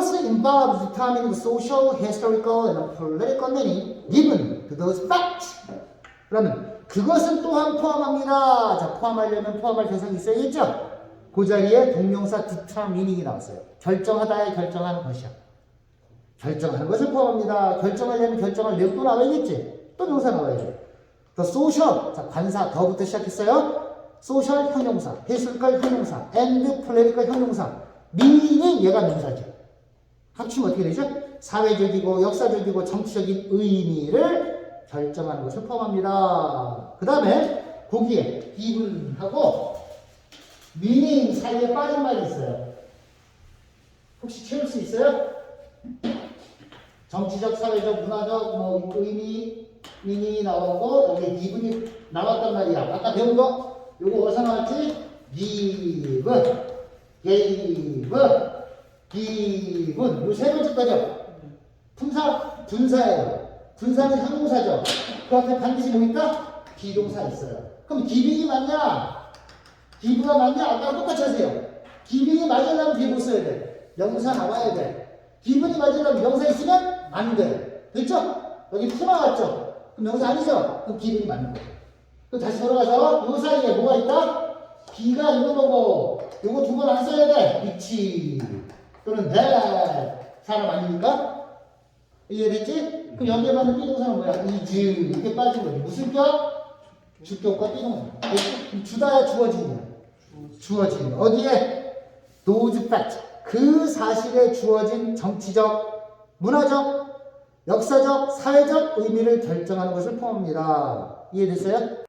closely involved determining social, historical, and political meaning given to those facts. 그러면 그것은 또한 포함합니다. 자, 포함하려면 포함할 대상이 있어야겠죠? 그 자리에 동명사 determining이 나왔어요. 결정하다에 결정하는 것이야. 결정하는 것을 포함합니다. 결정하려면 결정할 내용 또 나와야겠지? 또 명사 나와야 돼. The social, 자, 관사, 더부터 시작했어요. social 형용사, historical 형용사, and political 형용사. meaning 얘가 명사죠. 합치면 어떻게 되죠? 사회적이고 역사적이고 정치적인 의미를 결정하는 것을 포함합니다. 그 다음에 거기에 기분하고 meaning 사이에 빠진 말이 있어요. 혹시 채울 수 있어요? 정치적, 사회적, 문화적 뭐 의미, 미닝이 나오고 여기 기분이 나왔단 말이야. 아까 배운 거 요거 어디서 나왔지? give, gave, given 요세 번째 거죠. 품사, 분사예요. 분사는 형용사죠. 그 앞에 반드시 뭐 있다? 비동사 있어요. 그럼 기빙이 맞냐? 기브가 맞냐? 아까 똑같이 하세요. 기빙이 맞으려면 뒤에 못 써야 돼. 명사 나와야 돼. 기분이 맞으려면 명사 있으면 안 돼. 됐죠? 여기 푸 나왔죠? 그럼 명사 아니죠? 그럼 기분이 맞는 거예요. 그럼 다시 돌아가서 요 사이에 뭐가 있다? 비가 있는 거고 요거 두 번 안 써야 돼. 위치 또는 that 사람 아닙니까? 이해됐지? 그럼 여기에 맞는 비동사는 뭐야? is 이렇게 빠진 거지. 무슨 격? 주격과 비동사. 그럼 주다야 주어진이야. 주어진 어디에? those facts 그 사실에 주어진 정치적, 문화적, 역사적, 사회적 의미를 결정하는 것을 포함합니다. 이해됐어요?